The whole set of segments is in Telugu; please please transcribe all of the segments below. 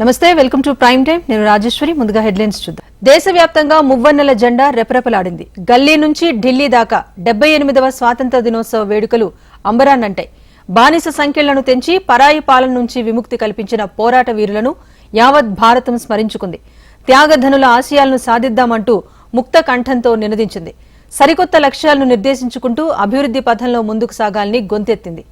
నమస్తే వెల్కమ్ టు ప్రైమ్ టైం నేను రాజేశ్వరి ముందుగా హెడ్లైన్స్ చూద్దాం. దేశవ్యాప్తంగా మువ్వన్నెల జెండా రెపరెపలాడింది. గల్లీ నుంచి ఢిల్లీ దాకా డెబ్బై ఎనిమిదవ స్వాతంత్ర దినోత్సవ వేడుకలు అంబరాన్నంటాయి. బానిస సంఖ్యలను తెంచి పరాయి పాలన నుంచి విముక్తి కల్పించిన పోరాట వీరులను యావత్ భారతం స్మరించుకుంది. త్యాగధనుల ఆశయాలను సాధిద్దామంటూ ముక్త కంఠంతో నినదించింది. సరికొత్త లక్ష్యాలను నిర్దేశించుకుంటూ అభివృద్ధి పథంలో ముందుకు సాగాలని గొంతెత్తింది.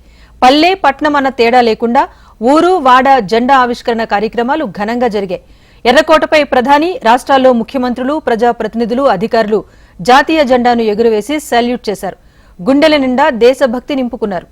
పల్లె పట్నం అన్న తేడా లేకుండా ఊరు వాడ జెండా ఆవిష్కరణ కార్యక్రమాలు ఘనంగా జరిగాయి. ఎర్రకోటపై ప్రధాని రాష్ట్రాల్లో ముఖ్యమంత్రులు ప్రజాప్రతినిధులు అధికారులు జాతీయ జెండాను ఎగురవేసి సాల్యూట్ చేశారు. గుండెల నిండా దేశభక్తి నింపుకున్నారు.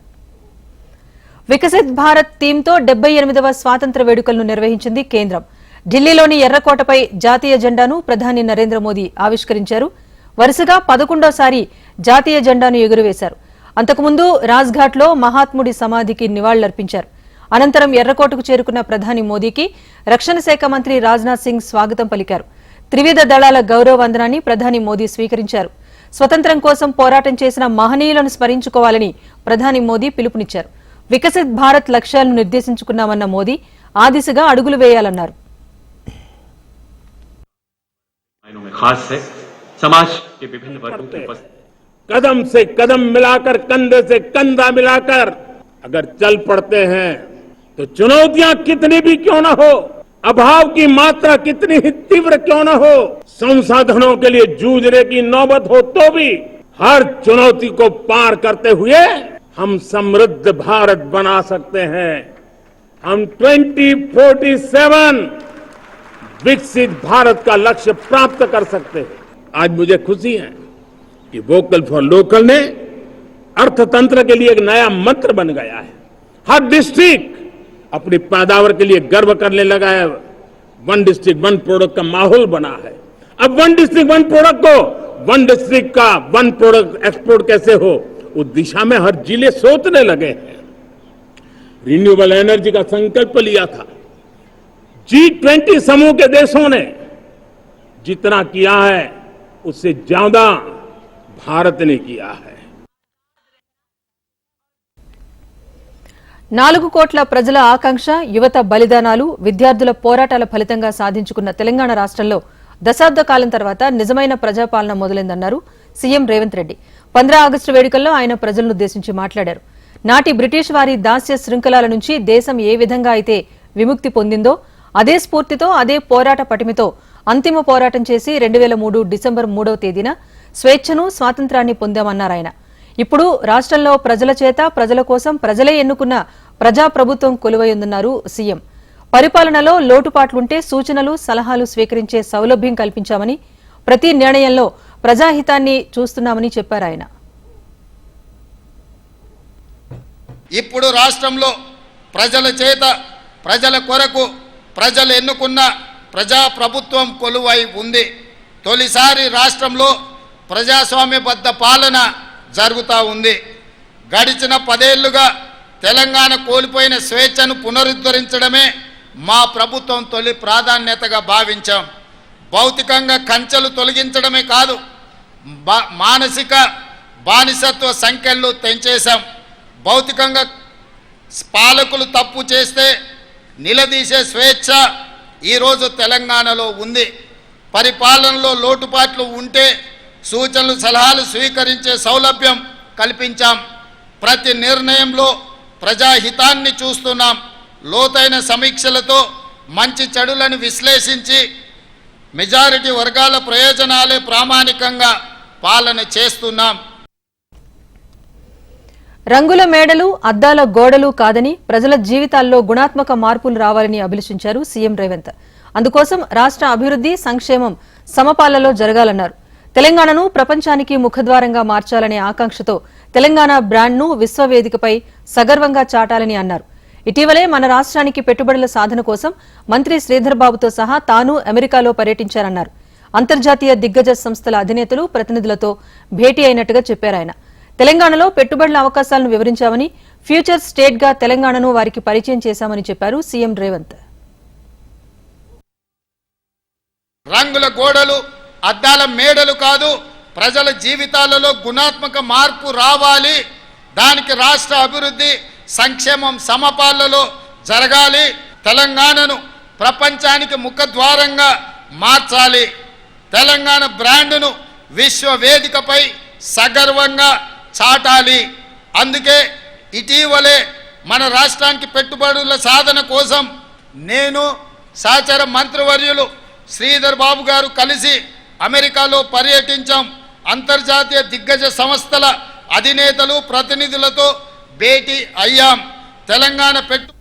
వికసిత్ భారత్ థీమ్తో డెబ్బై ఎనిమిదవ స్వాతంత్ర వేడుకలను నిర్వహించింది కేంద్రం. ఢిల్లీలోని ఎర్రకోటపై జాతీయ జెండాను ప్రధాని నరేంద్ర మోదీ ఆవిష్కరించారు. వరుసగా పదకొండోసారి జాతీయ జెండాను ఎగురవేశారు. అంతకుముందు రాజ్ఘాట్లో మహాత్ముడి సమాధికి నివాళులర్పించారు. అనంతరం ఎర్రకోటకు చేరుకున్న ప్రధాని మోదీకి రక్షణ శాఖ మంత్రి రాజ్నాథ్ సింగ్ స్వాగతం పలికారు త్రివిధ దళాల గౌరవ వందనాన్ని ప్రధాని మోదీ స్వీకరించారు స్వతంత్రం కోసం పోరాటం చేసిన మహనీయులను స్మరించుకోవాలని ప్రధాని మోదీ పిలుపునిచ్చారు వికసిత్ భారత్ లక్ష్యాలను నిర్దేశించుకున్నామన్న మోదీ ఆ దిశగా అడుగులు వేయాలన్నారు आइनों में खास है समाज के विभिन्न वर्गों की उपस्थिति कदम से कदम मिलाकर कंधे से कंधा मिलाकर अगर चल पड़ते हैं तो चुनौतियाँ कितनी भी क्यों न हो, अभाव की मात्रा कितनी ही तीव्र क्यों न हो, संसाधनों के लिए जूझने की नौबत हो तो भी हर चुनौती को पार करते हुए हम समृद्ध भारत बना सकते हैं। हम 2047 विकसित भारत का लक्ष्य प्राप्त कर सकते हैं। आज मुझे खुशी है कि वोकल फॉर लोकल ने अर्थतंत्र के लिए एक नया मंत्र बन गया है। हर डिस्ट्रिक्ट अपनी पैदावार के लिए गर्व करने लगा है। वन डिस्ट्रिक्ट वन प्रोडक्ट का माहौल बना है। अब वन डिस्ट्रिक्ट वन प्रोडक्ट को वन डिस्ट्रिक्ट का वन प्रोडक्ट एक्सपोर्ट कैसे हो? उस दिशा में हर ज़िले सोचने लगे हैं। रिन्यूएबल एनर्जी का संकल्प लिया था। जी ट्वेंटी समूह के देशों ने जितना किया है, उससे ज़्यादा भारत ने किया है। నాలుగు కోట్ల ప్రజల ఆకాంక్ష యువత బలిదానాలు విద్యార్థుల పోరాటాల ఫలితంగా సాధించుకున్న తెలంగాణ రాష్ట్రంలో దశాబ్ద కాలం తర్వాత నిజమైన ప్రజాపాలన మొదలైందన్నారు సీఎం రేవంత్ రెడ్డి. పంద్రా ఆగస్టు వేడుకల్లో ఆయన ప్రజలను ఉద్దేశించి మాట్లాడారు. నాటి బ్రిటిష్ వారి దాస్య శృంఖలాల నుంచి దేశం ఏ విధంగా అయితే విముక్తి పొందిందో అదే స్ఫూర్తితో అదే పోరాట పటిమితో అంతిమ పోరాటం చేసి రెండు వేల మూడు డిసెంబర్ మూడవ తేదీన స్వేచ్ఛను స్వాతంత్రాన్ని పొందామన్నారు ఆయన. ఇప్పుడు రాష్ట్రంలో ప్రజల చేత ప్రజల కోసం ప్రజలే ఎన్నుకున్న ప్రజాప్రభుత్వం కొలువైందన్నారు సీఎం. పరిపాలనలో లోటుపాట్లుంటే సూచనలు సలహాలు స్వీకరించే సౌలభ్యం కల్పించామని ప్రతి నిర్ణయంలో ప్రజాహితాన్ని చూస్తున్నామని చెప్పారు ఆయన ఇప్పుడు రాష్ట్రంలో ప్రజల చేత ప్రజల కొరకు ప్రజలు ఎన్నుకున్న ప్రజాప్రభుత్వం కొలువై ఉంది. తొలిసారి రాష్ట్రంలో ప్రజాస్వామ్యబద్ధ పాలన జరుగుతూ ఉంది. గడిచిన పదేళ్ళుగా తెలంగాణ కోల్పోయిన స్వేచ్ఛను పునరుద్ధరించడమే మా ప్రభుత్వం తొలి ప్రాధాన్యతగా భావించాం. భౌతికంగా కంచెలు తొలగించడమే కాదు బా- మానసిక బానిసత్వ సంఖ్యలు తెంచేశాం. భౌతికంగా పాలకులు తప్పు చేస్తే నిలదీసే స్వేచ్ఛ ఈరోజు తెలంగాణలో ఉంది. పరిపాలనలో లోటుపాట్లు ఉంటే సూచనలు సలహాలు స్వీకరించే సౌలభ్యం కల్పించాం. ప్రతి నిర్ణయంలో ప్రజాహితాన్ని చూస్తున్నాం. లోతైన సమీక్షలతో మంచి చెడులను విశ్లేషించి మెజారిటీ వర్గాల ప్రయోజనాలే ప్రామాణికంగా పాలన చేస్తున్నాం. రంగుల మేడలు అద్దాల గోడలు కాదని ప్రజల జీవితాల్లో గుణాత్మక మార్పులు రావాలని అభిలషించారు సీఎం రేవంత్. అందుకోసం రాష్ట్ర అభివృద్ధి సంక్షేమం సమపాలలో జరగాలన్నారు. తెలంగాణను ప్రపంచానికి ముఖద్వారంగా మార్చాలనే ఆకాంక్షతో తెలంగాణ బ్రాండ్ను విశ్వవేదికపై సగర్వంగా చాటాలని అన్నారు. ఇటీవలే మన రాష్ట్రానికి పెట్టుబడుల సాధన కోసం మంత్రి శ్రీధర్ బాబుతో సహా తాను అమెరికాలో పర్యటించారన్నారు. అంతర్జాతీయ దిగ్గజ సంస్థల అధినేతలు ప్రతినిధులతో భేటీ అయినట్టుగా చెప్పారాయన తెలంగాణలో పెట్టుబడుల అవకాశాలను వివరించామని ఫ్యూచర్ స్టేట్గా తెలంగాణను వారికి పరిచయం చేశామని చెప్పారు సీఎం రేవంత్. రంగుల గోడలు అద్దాల మేడలు కాదు ప్రజల జీవితాలలో గుణాత్మక మార్పు రావాలి. దానికి రాష్ట్ర అభివృద్ధి సంక్షేమం సమపాలలో జరగాలి. తెలంగాణను ప్రపంచానికి ముఖద్వారంగా మార్చాలి. తెలంగాణ బ్రాండ్ను విశ్వ వేదికపై సగర్వంగా చాటాలి. అందుకే ఇటీవలే మన రాష్ట్రానికి పెట్టుబడుల సాధన కోసం నేను సహచర మంత్రివర్యులు శ్రీధర్ బాబు గారు కలిసి అమెరికాలో పర్యటించాం. అంతర్జాతీయ దిగ్గజ సంస్థల అధినేతలు ప్రతినిధులతో భేటీ అయ్యాం. తెలంగాణ పెట్టు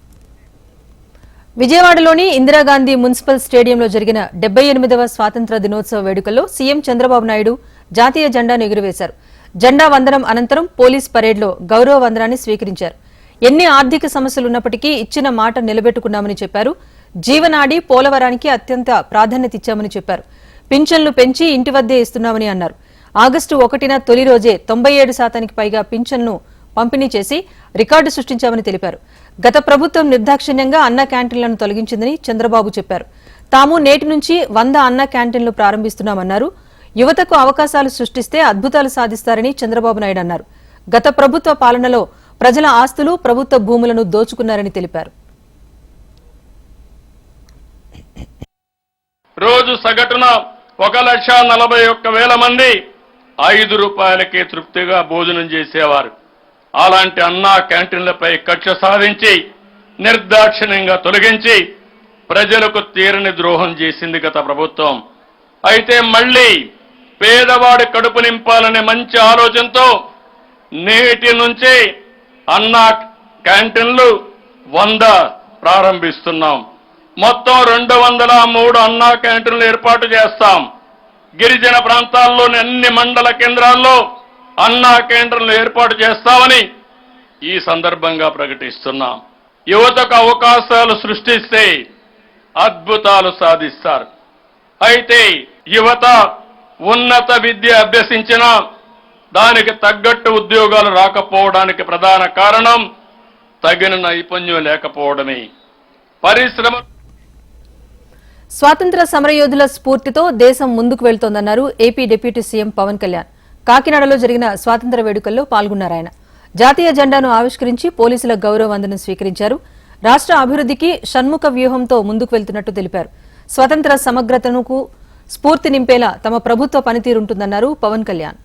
విజయవాడలోని ఇందిరాగాంధీ మున్సిపల్ స్టేడియంలో జరిగిన డెబ్బై ఎనిమిదవ స్వాతంత్ర దినోత్సవ వేడుకల్లో సీఎం చంద్రబాబు నాయుడు జాతీయ జెండాను ఎగురవేశారు. జెండా వందనం అనంతరం పోలీస్ పరేడ్లో గౌరవ వందనాన్ని స్వీకరించారు. ఎన్ని ఆర్థిక సమస్యలున్నప్పటికీ ఇచ్చిన మాట నిలబెట్టుకున్నామని చెప్పారు. జీవనాడి పోలవరానికి అత్యంత ప్రాధాన్యత ఇచ్చామని చెప్పారు. పింఛన్లు పెంచి ఇంటి వద్దే ఇస్తున్నామని అన్నారు. ఆగస్టు ఒకటిన తొలి రోజే తొంభై ఏడు శాతానికి పైగా పింఛన్ను పంపిణీ చేసి రికార్డు సృష్టించామని తెలిపారు. గత ప్రభుత్వం నిర్దాక్షిణ్యంగా అన్న క్యాంటీన్లను తొలగించిందని చంద్రబాబు చెప్పారు. తాము నేటి నుంచి వంద అన్న క్యాంటీన్లు ప్రారంభిస్తున్నామన్నారు. యువతకు అవకాశాలు సృష్టిస్తే అద్భుతాలు సాధిస్తారని చంద్రబాబు నాయుడు అన్నారు. గత ప్రభుత్వ పాలనలో ప్రజల ఆస్తులు ప్రభుత్వ భూములను దోచుకున్నారని తెలిపారు. రోజు సగటున ఒక లక్ష నలభై ఒక్క వేల మంది ఐదు రూపాయలకే తృప్తిగా భోజనం చేసేవారు. అలాంటి అన్నా క్యాంటీన్లపై కక్ష సాధించి నిర్దాక్షిణ్యంగా తొలగించి ప్రజలకు తీరని ద్రోహం చేసింది గత ప్రభుత్వం. అయితే మళ్ళీ పేదవాడి కడుపు నింపాలనే మంచి ఆలోచనతో నేటి నుంచి అన్నా క్యాంటీన్లు వంద ప్రారంభిస్తున్నాం. మొత్తం రెండు వందల మూడు అన్నా క్యాంటీన్లు ఏర్పాటు చేస్తాం. గిరిజన ప్రాంతాల్లోని అన్ని మండల కేంద్రాల్లో అన్నా కేంద్రాలు ఏర్పాటు చేస్తామని ఈ సందర్భంగా ప్రకటిస్తున్నాం. యువతకు అవకాశాలు సృష్టిస్తే అద్భుతాలు సాధిస్తారు. అయితే యువత ఉన్నత విద్య అభ్యసించిన దానికి తగ్గట్టు ఉద్యోగాలు రాకపోవడానికి ప్రధాన కారణం తగిన నైపుణ్యం లేకపోవడమే. పరిశ్రమ స్వాతంత్ర సమరయోధుల స్ఫూర్తితో దేశం ముందుకు వెళ్తోందన్నారు AP deputy CM Pawan Kalyan. కాకినాడలో జరిగిన స్వాతంత్ర వేడుకల్లో పాల్గొన్నారాయన జాతీయ జెండాను ఆవిష్కరించి పోలీసుల గౌరవ వందనం స్వీకరించారు. రాష్ట్ర అభివృద్ధికి షణ్ముఖ వ్యూహంతో ముందుకు వెళ్తున్నట్టు తెలిపారు. స్వతంత్ర సమగ్రతకు స్ఫూర్తి నింపేలా తమ ప్రభుత్వ పనితీరుంటుందన్నారు పవన్ కళ్యాణ్.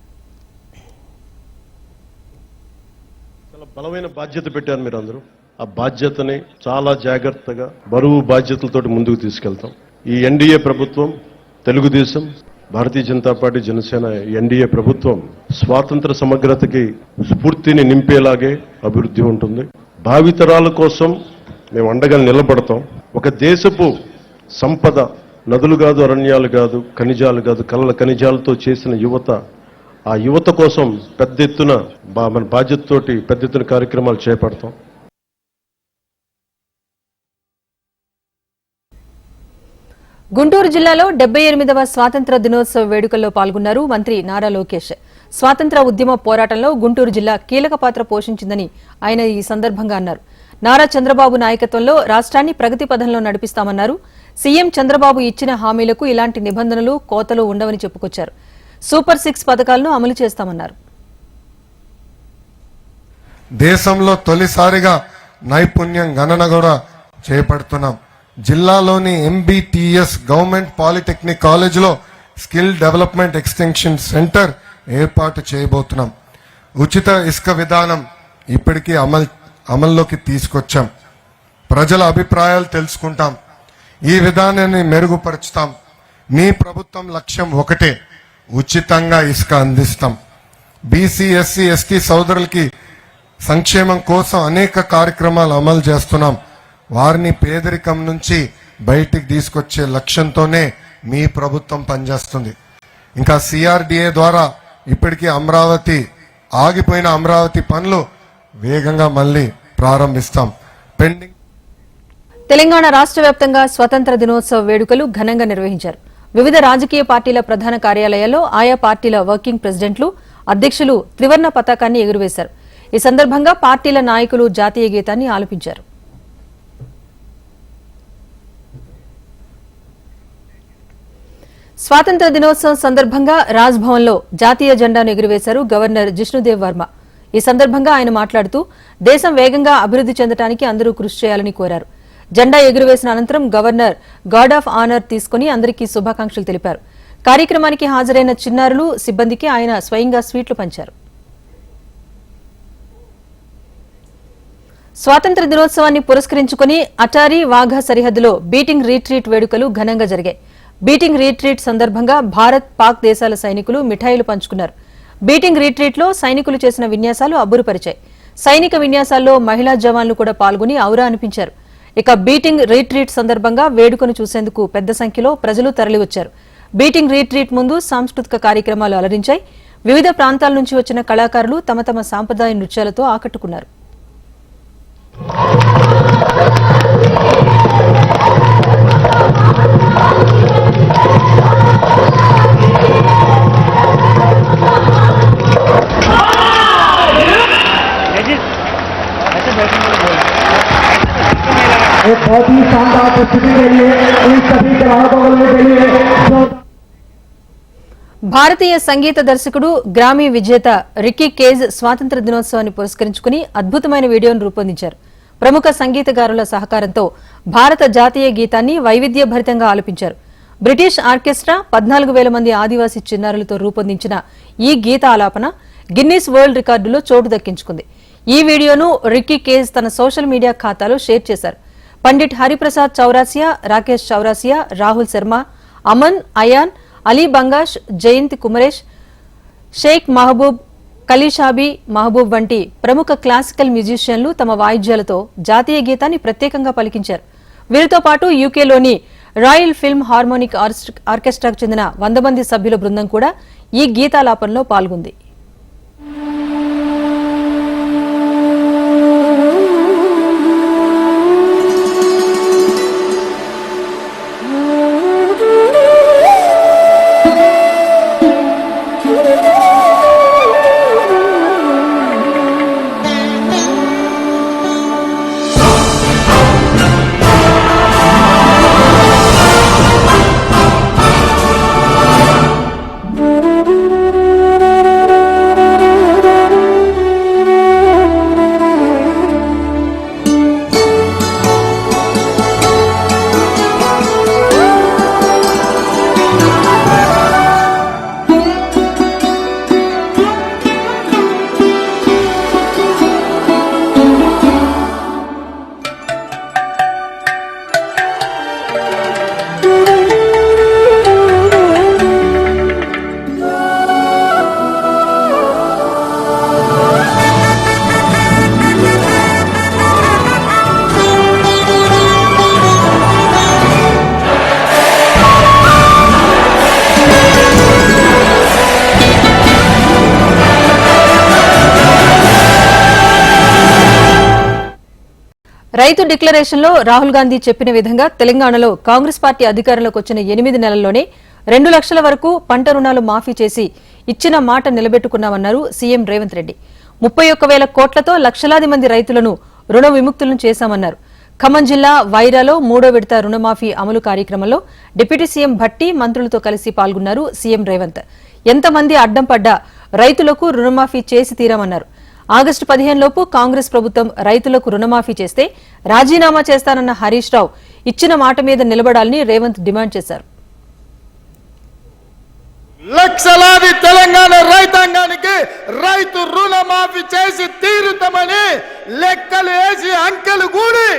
బలమైన బాధ్యత పెట్టారు మీరు అందరూ ఆ బాధ్యతని చాలా జాగ్రత్తగా బరువు బాధ్యతలతోటి ముందుకు తీసుకెళ్తాం. ఈ ఎన్డీఏ ప్రభుత్వం తెలుగుదేశం భారతీయ జనతా పార్టీ జనసేన ఎన్డీఏ ప్రభుత్వం స్వాతంత్ర సమగ్రతకి స్ఫూర్తిని నింపేలాగే అభివృద్ధి ఉంటుంది. భావితరాల కోసం మేము అండగా నిలబడతాం. ఒక దేశపు సంపద నదులు కాదు అరణ్యాలు కాదు ఖనిజాలు కాదు కళ్ళ ఖనిజాలతో చేసిన యువత ఆ యువత కోసం పెద్ద ఎత్తున బా- మన బాధ్యతతోటి పెద్ద ఎత్తున కార్యక్రమాలు చేపడతాం. గుంటూరు జిల్లాలో డెబ్బై ఎనిమిదవ స్వాతంత్ర దినోత్సవ వేడుకల్లో పాల్గొన్నారు మంత్రి నారా లోకేష్. స్వాతంత్ర ఉద్యమ పోరాటంలో గుంటూరు జిల్లా కీలక పాత్ర పోషించిందని ఆయన ఈ సందర్భంగా అన్నారు. నారా చంద్రబాబు నాయకత్వంలో రాష్ట్రాన్ని ప్రగతి పథంలో నడిపిస్తామన్నారు. సీఎం చంద్రబాబు ఇచ్చిన హామీలకు ఇలాంటి నిబంధనలు కోతలు ఉండవని చెప్పుకొచ్చారు. సూపర్ సిక్స్ పథకాలను అమలు చేస్తామన్నారు. దేశంలో తొలిసారిగా నైపుణ్యం గణన కూడా చేపడుతున్నాం. జిల్లాలోని ఎంబీటీఎస్ గవర్నమెంట్ పాలిటెక్నిక్ కాలేజీలో స్కిల్ డెవలప్మెంట్ ఎక్స్టెన్షన్ సెంటర్ ఏర్పాటు చేయబోతున్నాం. ఉచిత ఇసుక విధానం ఇప్పటికీ అమల్ అమల్లోకి తీసుకొచ్చాం. ప్రజల అభిప్రాయాలు తెలుసుకుంటాం. ఈ విధానాన్ని మెరుగుపరుచుతాం. మీ ప్రభుత్వం లక్ష్యం ఒకటే ఉచితంగా ఇసుక అందిస్తాం. బీసీ ఎస్సీ ఎస్టీ సోదరులకి సంక్షేమం కోసం అనేక కార్యక్రమాలు అమలు చేస్తున్నాం. వారిని పేదరికం నుంచి బయటికి తీసుకొచ్చే లక్ష్యంతోనే మీ ప్రభుత్వం పనిచేస్తుంది. ఇంకా సిఆర్డిఏ ద్వారా ఇప్పటికీ అమరావతి ఆగిపోయిన అమరావతి పనులు వేగంగా మళ్ళీ ప్రారంభిస్తాం. పెండింగ్ తెలంగాణ రాష్ట్ర వ్యాప్తంగా స్వతంత్ర దినోత్సవ వేడుకలు ఘనంగా నిర్వహించారు. వివిధ రాజకీయ పార్టీల ప్రధాన కార్యాలయాల్లో ఆయా పార్టీల వర్కింగ్ ప్రెసిడెంట్లు అధ్యక్షులు త్రివర్ణ పతాకాన్ని ఎగురవేశారు. ఈ సందర్భంగా పార్టీల నాయకులు జాతీయ గీతాన్ని ఆలపించారు. స్వాతంత్ర దినోత్సవం సందర్భంగా రాజ్భవన్లో లో జాతీయ జెండాను ఎగురవేశారు గవర్నర్ జిష్ణుదేవ్ వర్మ. ఈ సందర్భంగా ఆయన మాట్లాడుతూ దేశం వేగంగా అభివృద్ధి చెందడానికి అందరూ కృషి చేయాలని కోరారు. జెండా ఎగురవేసిన అనంతరం గవర్నర్ గార్డ్ ఆఫ్ ఆనర్ తీసుకుని అందరికీ శుభాకాంక్షలు తెలిపారు. కార్యక్రమానికి హాజరైన చిన్నారులు సిబ్బందికి ఆయన స్వయంగా స్వీట్లు పంచారు. స్వాతంత్ర దినోత్సవాన్ని పురస్కరించుకుని అటారీ వాఘా సరిహద్దులో బీటింగ్ రీట్రీట్ వేడుకలు ఘనంగా జరిగాయి. బీటింగ్ రీట్రీట్ సందర్భంగా భారత్ పాక్ దేశాల సైనికులు మిఠాయిలు పంచుకున్నారు. బీటింగ్ రీట్రీట్లో సైనికులు చేసిన విన్యాసాలు అబ్బురుపరిచాయి. సైనిక విన్యాసాల్లో మహిళా జవాన్లు కూడా పాల్గొని ఔరా అనిపించారు. ఇక బీటింగ్ రీట్రీట్ సందర్భంగా వేడుకను చూసేందుకు పెద్ద సంఖ్యలో ప్రజలు తరలివచ్చారు. బీటింగ్ రీట్రీట్ ముందు సాంస్కృతిక కార్యక్రమాలు అలరించాయి. వివిధ ప్రాంతాల నుంచి వచ్చిన కళాకారులు తమ తమ సాంప్రదాయ నృత్యాలతో ఆకట్టుకున్నారు. భారతీయ సంగీత దర్శకుడు గ్రామీ విజేత రికీ కేజ్ స్వాతంత్ర దినోత్సవాన్ని పురస్కరించుకుని అద్భుతమైన వీడియోను రూపొందించారు. ప్రముఖ సంగీతగారుల సహకారంతో భారత జాతీయ గీతాన్ని వైవిధ్యభరితంగా ఆలపించారు. బ్రిటిష్ ఆర్కెస్ట్రా పద్నాలుగు వేల మంది ఆదివాసీ చిన్నారులతో రూపొందించిన ఈ గీత ఆలాపన గిన్నీస్ వరల్డ్ రికార్డులో చోటు దక్కించుకుంది. ఈ వీడియోను రిక్కీ కేజ్ తన సోషల్ మీడియా ఖాతాలో షేర్ చేశారు. పండిట్ హరిప్రసాద్ చౌరాసియా రాకేష్ చౌరాసియా రాహుల్ శర్మ అమన్ అయాన్ అలీ బంగాష్ జయంత్ కుమరేష్ షేక్ మహబూబ్ కలిషాబీ మహబూబ్ వంటి ప్రముఖ క్లాసికల్ మ్యూజిషియన్లు తమ వాయిద్యాలతో జాతీయ గీతాన్ని ప్రత్యేకంగా పలికించారు. వీరితో పాటు యూకేలోని రాయల్ ఫిల్మ్ హార్మోనిక్ ఆర్కెస్ట్రాకు చెందిన వంద మంది సభ్యుల బృందం కూడా ఈ గీతాలాపనలో పాల్గొంది. రైతు డిక్లరేషన్లో రాహుల్ గాంధీ చెప్పిన విధంగా తెలంగాణలో కాంగ్రెస్ పార్టీ అధికారంలోకి వచ్చిన ఎనిమిది నెలల్లోనే రెండు లక్షల వరకు పంట రుణాలు మాఫీ చేసి ఇచ్చిన మాట నిలబెట్టుకున్నామన్నారు సీఎం రేవంత్ రెడ్డి. ముప్పై ఒక్క వేల కోట్లతో లక్షలాది మంది రైతులను రుణ విముక్తులను చేశామన్నారు. ఖమ్మం జిల్లా వైరాలో మూడో విడత రుణమాఫీ అమలు కార్యక్రమంలో డిప్యూటీ సీఎం భట్టి మంత్రులతో కలిసి పాల్గొన్నారు సీఎం రేవంత్. ఎంతమంది అడ్డం పడ్డా రైతులకు రుణమాఫీ చేసి తీరామన్నారు. ఆగస్టు పదిహేను లోపు కాంగ్రెస్ ప్రభుత్వం రైతులకు రుణమాఫీ చేస్తే రాజీనామా చేస్తానన్న హరీష్ రావు ఇచ్చిన మాట మీద నిలబడాలని రేవంత్ డిమాండ్ చేశారు. లక్షలాది తెలంగాణ రైతాంగానికి రైతు రుణమాఫీ చేసి తీరుతామని లెక్కలు వేసి అంకెలు కూడి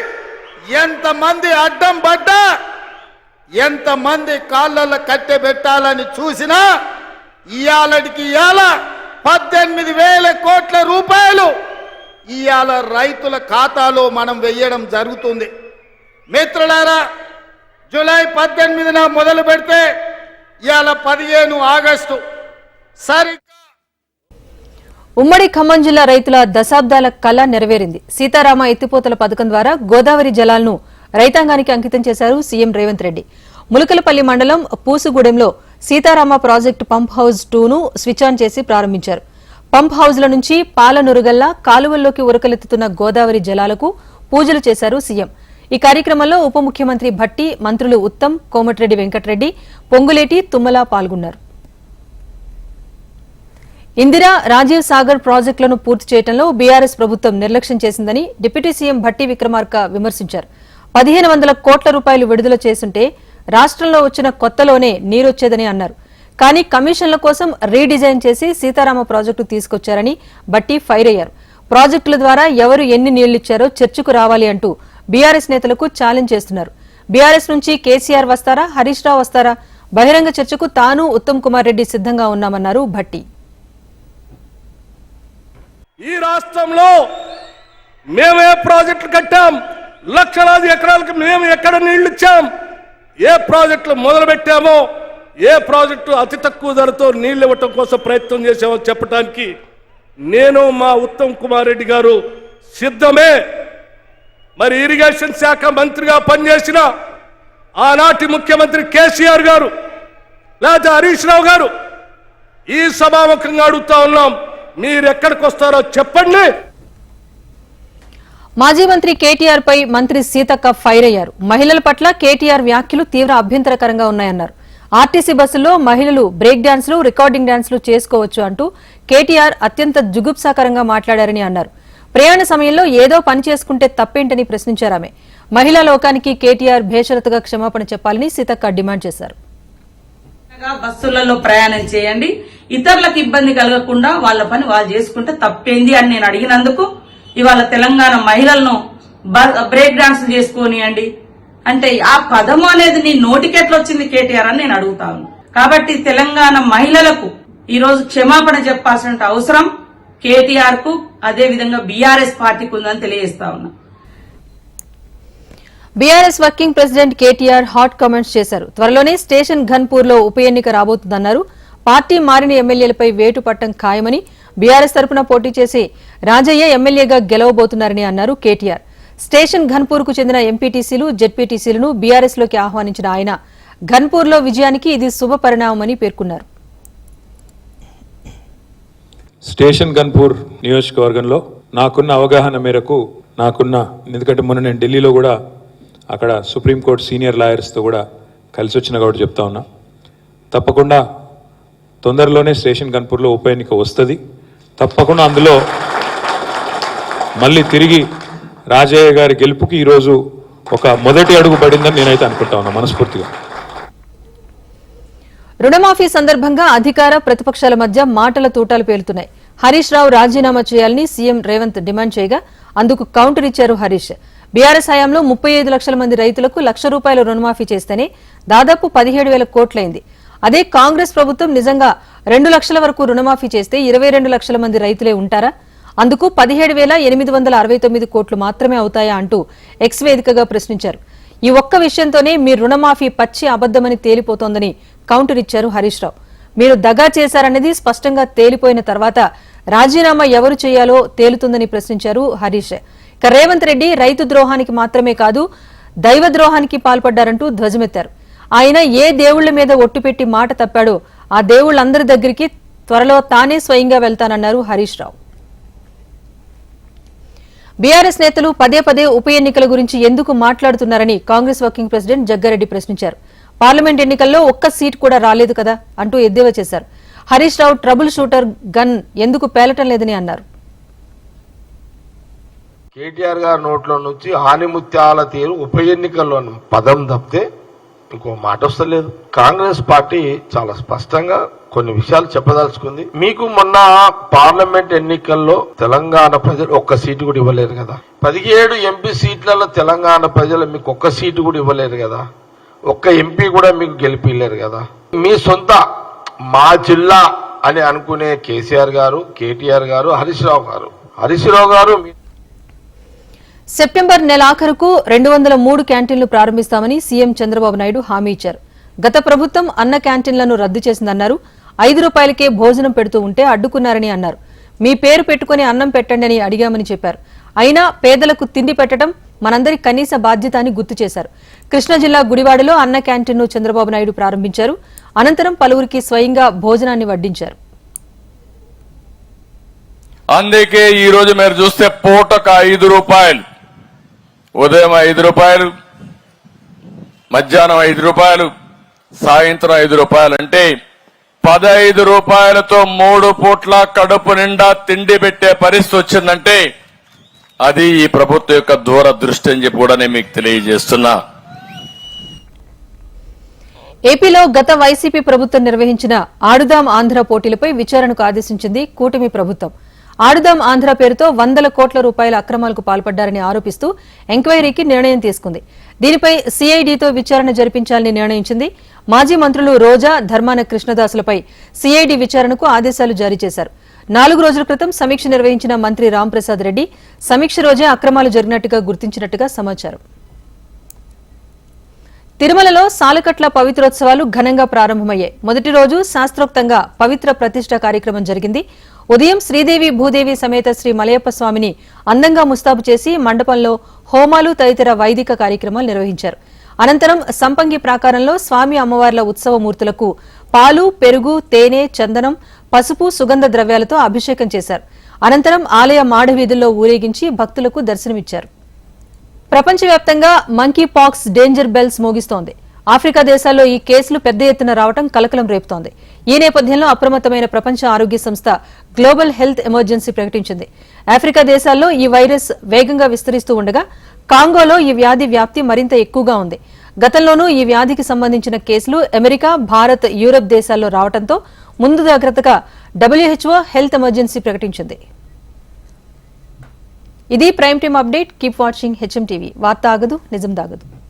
ఎంతమంది అడ్డం పడ్డా ఎంతమంది కాళ్ళల్లో కట్టె పెట్టాలని చూసినా ఇయాలటికి ఇయాల పద్దెనిమిది వేల కోట్ల రూపాయలు ఇవాళ రైతుల ఖాతాలో మనం వెయ్యడం జరుగుతుంది. మిత్రులారా జూలై పద్దెనిమిదిన మొదలు పెడితే ఇవాళ పదిహేను ఆగస్టు. సరి ఉమ్మడి ఖమ్మం జిల్లా రైతుల దశాబ్దాల కళ నెరవేరింది. సీతారామ ఎత్తిపోతల పథకం ద్వారా గోదావరి జలాలను రైతాంగానికి అంకితం చేశారు సీఎం రేవంత్ రెడ్డి. ములకలపల్లి మండలం పూసుగూడెంలో సీతారామ ప్రాజెక్టు పంప్ హౌస్ టూను స్విచ్ ఆన్ చేసి ప్రారంభించారు. పంప్ హౌజ్ల నుంచి పాలనురుగల్ల కాలువల్లోకి ఉరకలెత్తుతున్న గోదావరి జలాలకు పూజలు చేశారు సీఎం. ఈ కార్యక్రమంలో ఉప ముఖ్యమంత్రి భట్టి మంత్రులు ఉత్తమ్ కోమటిరెడ్డి వెంకటరెడ్డి పొంగులేటి తుమ్మల పాల్గొన్నారు. ఇందిరా రాజీవ్ సాగర్ ప్రాజెక్టులను పూర్తి చేయడంలో బీఆర్ఎస్ ప్రభుత్వం నిర్లక్ష్యం చేసిందని డిప్యూటీ సీఎం భట్టి విక్రమార్క విమర్శించారు. పదిహేను వందల కోట్ల రూపాయలు విడుదల చేసుంటే రాష్ట్రంలో వచ్చిన కొత్తలోనే నీరొచ్చేదని అన్నారు. కానీ కమిషన్ల కోసం రీడిజైన్ చేసి సీతారామ ప్రాజెక్టు తీసుకొచ్చారని బట్టి ఫైర్ అయ్యారు. ప్రాజెక్టుల ద్వారా ఎవరు ఎన్ని నీళ్ళిచ్చారో చర్చకు రావాలి అంటూ బీఆర్ఎస్ నేతలకు ఛాలెంజ్ చేస్తున్నారు. బీఆర్ఎస్ నుంచి కేసీఆర్ వస్తారా? హరీష్ రావు వస్తారా? బహిరంగ చర్చకు తాను ఉత్తమ్ కుమార్ రెడ్డి సిద్ధంగా ఉన్నామన్నారు భట్టి ఈ రాష్ట్రంలో మేమే ప్రాజెక్టులు కట్టాం. లక్షలాది ఎకరాలకు మేము ఎక్కడ నీళ్ళు ఇచ్చాం? ఏ ప్రాజెక్టులు మొదలు పెట్టామో ఏ ప్రాజెక్టు అతి తక్కువ ధరతో నీళ్ళు ఇవ్వటం కోసం ప్రయత్నం చేసామో చెప్పడానికి నేను మా ఉత్తమ్ కుమార్ రెడ్డి గారు సిద్ధమే. మరి ఇరిగేషన్ శాఖ మంత్రిగా పనిచేసిన ఆనాటి ముఖ్యమంత్రి కేసీఆర్ గారు లేకపోతే హరీష్ రావు గారు ఈ సభాముఖంగా అడుగుతా ఉన్నాం. మీరు ఎక్కడికి వస్తారో చెప్పండి. మాజీ మంత్రి కేటీఆర్ పై మంత్రి సీతక్క ఫైర్ అయ్యారు. మహిళల పట్ల కేటీఆర్ వ్యాఖ్యలు తీవ్ర అభ్యంతరకరంగా ఉన్నాయన్నారు. ఆర్టీసీ బస్సుల్లో మహిళలు బ్రేక్ డాన్స్లు రికార్డింగ్ డాన్స్లు చేసుకోవచ్చు అంటూ కేటీఆర్ అత్యంత జుగుప్సాకరంగా మాట్లాడారని అన్నారు. ప్రయాణ సమయంలో ఏదో పని చేసుకుంటే తప్పేంటని ప్రశ్నించారు ఆమె. మహిళా లోకానికి కేటీఆర్ భేషరతుగా క్షమాపణ చెప్పాలని సీతక్క డిమాండ్ చేశారు. బస్సులలో ప్రయాణం చేయండి. ఇతరులకు ఇబ్బంది కలగకుండా వాళ్ళ పని వాళ్ళు చేసుకుంటే తప్పేంది అని నేను అడిగినందుకు ఇవాళ తెలంగాణ మహిళలను బ్రేక్ డాన్స్ చేసుకోనియండి. అంటే ఆ పదము అనేది నీ నోటికెట్లా వచ్చింది కేటీఆర్ అని నేను అడుగుతాను. కాబట్టి తెలంగాణ మహిళలకు ఈ రోజు క్షమాపణ చెప్పాల్సిన అవసరం కేటీఆర్కు అదే విధంగా బీఆర్ఎస్ పార్టీకి ఉందని తెలియజేస్తా ఉన్నా. BRS working president KTR hot comments చేశారు. త్వరలోనే స్టేషన్ ఘన్పూర్లో ఉప ఎన్నిక రాబోతుందన్నారు. పార్టీ మారిన ఎమ్మెల్యేలపై వేటు పట్టం ఖాయమని బీఆర్ఎస్ తరపున పోటీ చేసి రాజయ్య ఎమ్మెల్యేగా గెలవబోతున్నారని అన్నారు కేటీఆర్. స్టేషన్ ఘన్పూర్కు చెందిన ఎంపీటీసీలు జెడ్పీటీసీలను బీఆర్ఎస్లోకి ఆహ్వానించిన ఆయన. ఘన్పూర్లో విజయానికి ఇది శుభ పరిణామమని పేర్కొన్నారు. స్టేషన్ ఘన్పూర్ నియోజకవర్గంలో నాకున్న అవగాహన మేరకు నాకున్న ఎందుకంటే మొన్న నేను ఢిల్లీలో కూడా అక్కడ సుప్రీంకోర్టు సీనియర్ లాయర్స్తో కూడా కలిసి వచ్చిన కాబట్టి చెప్తా ఉన్నా. తప్పకుండా తొందరలోనే స్టేషన్ గన్పూర్లో ఉప ఎన్నిక వస్తుంది. తప్పకుండా అందులో మళ్ళీ తిరిగి రాజయ్య గారి గెలుపుకి ఈరోజు ఒక మొదటి అడుగు పడిందని నేనైతే అనుకుంటా ఉన్నా మనస్ఫూర్తిగా. రుణమాఫీ సందర్భంగా అధికార ప్రతిపక్షాల మధ్య మాటల తూటాలు పేలుతున్నాయి. హరీష్ రావు రాజీనామా చేయాలని సీఎం రేవంత్ డిమాండ్ చేయగా అందుకు కౌంటర్ ఇచ్చారు హరీష్. బీఆర్ఎస్ హయాంలో ముప్పై ఐదు లక్షల మంది రైతులకు లక్ష రూపాయల రుణమాఫీ చేస్తేనే దాదాపు పదిహేడు వేల కోట్లయింది. అదే కాంగ్రెస్ ప్రభుత్వం నిజంగా రెండు లక్షల వరకు రుణమాఫీ చేస్తే ఇరవై రెండు లక్షల మంది రైతులే ఉంటారా? అందుకు పదిహేడు వేల ఎనిమిది వందల అరవై తొమ్మిది కోట్లు మాత్రమే అవుతాయా అంటూ ఎక్స్ వేదికగా ప్రశ్నించారు. ఈ ఒక్క విషయంతోనే మీ రుణమాఫీ పచ్చి అబద్దమని తేలిపోతోందని కౌంటర్ ఇచ్చారు హరీష్ రావు. మీరు దగా చేశారన్నది స్పష్టంగా తేలిపోయిన తర్వాత రాజీనామా ఎవరు చేయాలో తేలుతుందని ప్రశ్నించారు హరీష్. ఇక రేవంత్ రెడ్డి రైతు ద్రోహానికి మాత్రమే కాదు దైవ ద్రోహానికి పాల్పడ్డారంటూ ధ్వజమెత్తారు. ఆయన ఏ దేవుళ్ళ మీద ఒట్టు పెట్టి మాట తప్పాడో ఆ దేవుళ్ళందరి దగ్గరికి త్వరలో తానే స్వయంగా వెళ్తానన్నారు హరీష్ రావు. బీఆర్ఎస్ నేతలు పదే పదే ఉప ఎన్నికల గురించి ఎందుకు మాట్లాడుతున్నారని కాంగ్రెస్ వర్కింగ్ ప్రెసిడెంట్ జగ్గారెడ్డి ప్రశ్నించారు. పార్లమెంట్ ఎన్నికల్లో ఒక్క సీట్ కూడా రాలేదు కదా అంటూ ఎద్దేవా చేశారు. Harish Rao trouble shooter gun ఎందుకు పేలటం లేదని అన్నారు. కేటీఆర్ గారి నోట్లో నుంచి హానిముత్యాల తీరు ఉప ఎన్నికల్లో పదం తప్పితే ఇంకో మాట వస్తలేదు. కాంగ్రెస్ పార్టీ చాలా స్పష్టంగా కొన్ని విషయాలు చెప్పదలుచుకుంది. మీకు మొన్న పార్లమెంట్ ఎన్నికల్లో తెలంగాణ ప్రజలు ఒక్క సీటు కూడా ఇవ్వలేరు కదా. పదిహేడు ఎంపీ సీట్లలో తెలంగాణ ప్రజలు మీకు ఒక్క సీటు కూడా ఇవ్వలేరు కదా. ఒక్క ఎంపీ కూడా మీకు గెలిపిలేరు కదా. మీ సొంత మా జిల్లా అని అనుకునే కేసీఆర్ గారు కేటీఆర్ గారు హరీష్ రావు గారు. హరీష్ రావు గారు మీ సెప్టెంబర్ నెలాఖరుకు రెండు వందల మూడు క్యాంటీన్లు ప్రారంభిస్తామని సీఎం చంద్రబాబు నాయుడు హామీ ఇచ్చారు. గత ప్రభుత్వం అన్న క్యాంటీన్లను రద్దు చేసిందన్నారు. ఐదు రూపాయలకే భోజనం పెడుతూ ఉంటే అడ్డుకున్నారని అన్నారు. మీ పేరు పెట్టుకుని అన్నం పెట్టండి అని అడిగామని చెప్పారు. అయినా పేదలకు తిండి పెట్టడం మనందరి కనీస బాధ్యత అని గుర్తు చేశారు. కృష్ణా జిల్లా గుడివాడలో అన్న క్యాంటీన్ను చంద్రబాబు నాయుడు ప్రారంభించారు. అనంతరం పలువురికి స్వయంగా భోజనాన్ని వడ్డించారు. అందుకే ఈ రోజు మీరు చూస్తే పూటకు ఐదు రూపాయలు. ఉదయం ఐదు రూపాయలు మధ్యాహ్నం ఐదు రూపాయలు సాయంత్రం ఐదు రూపాయలు అంటే పదహైదు రూపాయలతో మూడు పూట్ల కడుపు నిండా తిండి పెట్టే పరిస్థితి వచ్చిందంటే అది ఈ ప్రభుత్వం యొక్క దూరదృష్టి అని చెప్పి కూడా నేను మీకు తెలియజేస్తున్నా. ఏపీలో గత వైసీపీ ప్రభుత్వం నిర్వహించిన ఆడుదాం ఆంధ్ర పోటీలపై విచారణకు ఆదేశించింది కూటమి ప్రభుత్వం. ఆడుదాం ఆంధ్ర పేరుతో వందల కోట్ల రూపాయల అక్రమాలకు పాల్పడ్డారని ఆరోపిస్తూ ఎంక్వైరీకి నిర్ణయం తీసుకుంది. దీనిపై సీఐడితో విచారణ జరిపించాలని నిర్ణయించింది. మాజీ మంత్రులు రోజా ధర్మాన కృష్ణదాసులపై సీఐడి విచారణకు ఆదేశాలు జారీ చేశారు. నాలుగు రోజుల క్రితం సమీక్ష నిర్వహించిన మంత్రి రాంప్రసాద్ రెడ్డి సమీక్ష రోజే అక్రమాలు జరిగినట్టుగా గుర్తించినట్టుగా సమాచారం. తిరుమలలో సాలకట్ల పవిత్రోత్సవాలు ఘనంగా ప్రారంభమయ్యాయి. మొదటి రోజు శాస్త్రోక్తంగా పవిత్ర ప్రతిష్ట కార్యక్రమం జరిగింది. ఉదయం శ్రీదేవి భూదేవి సమేత శ్రీ మలయప్ప స్వామిని అందంగా ముస్తాబు చేసి మండపంలో హోమాలు తదితర వైదిక కార్యక్రమాలు నిర్వహించారు. అనంతరం సంపంగి ప్రాకారంలో స్వామి అమ్మవార్ల ఉత్సవ మూర్తులకు పాలు పెరుగు తేనె చందనం పసుపు సుగంధ ద్రవ్యాలతో అభిషేకం చేశారు. అనంతరం ఆలయ మాడవీధుల్లో ఊరేగించి భక్తులకు దర్శనమిచ్చారు. ప్రపంచవ్యాప్తంగా మంకీ పాక్స్ డేంజర్ బెల్స్ మోగిస్తోంది. ఆఫ్రికా దేశాల్లో ఈ కేసులు పెద్ద ఎత్తున రావడం కలకలం రేపుతోంది. ఈ నేపథ్యంలో అప్రమత్తమైన ప్రపంచ ఆరోగ్య సంస్థ గ్లోబల్ హెల్త్ ఎమర్జెన్సీ ప్రకటించింది. ఆఫ్రికా దేశాల్లో ఈ వైరస్ వేగంగా విస్తరిస్తూ ఉండగా కాంగోలో ఈ వ్యాధి వ్యాప్తి మరింత ఎక్కువగా ఉంది. గతంలోనూ ఈ వ్యాధికి సంబంధించిన కేసులు అమెరికా భారత్ యూరప్ దేశాల్లో రావడంతో ముందు జాగ్రత్తగా డబ్ల్యూహెచ్ఓ హెల్త్ ఎమర్జెన్సీ ప్రకటించింది. ఇది prime time update. Keep watching HM TV. వార్త ఆగదు నిజం దాగదు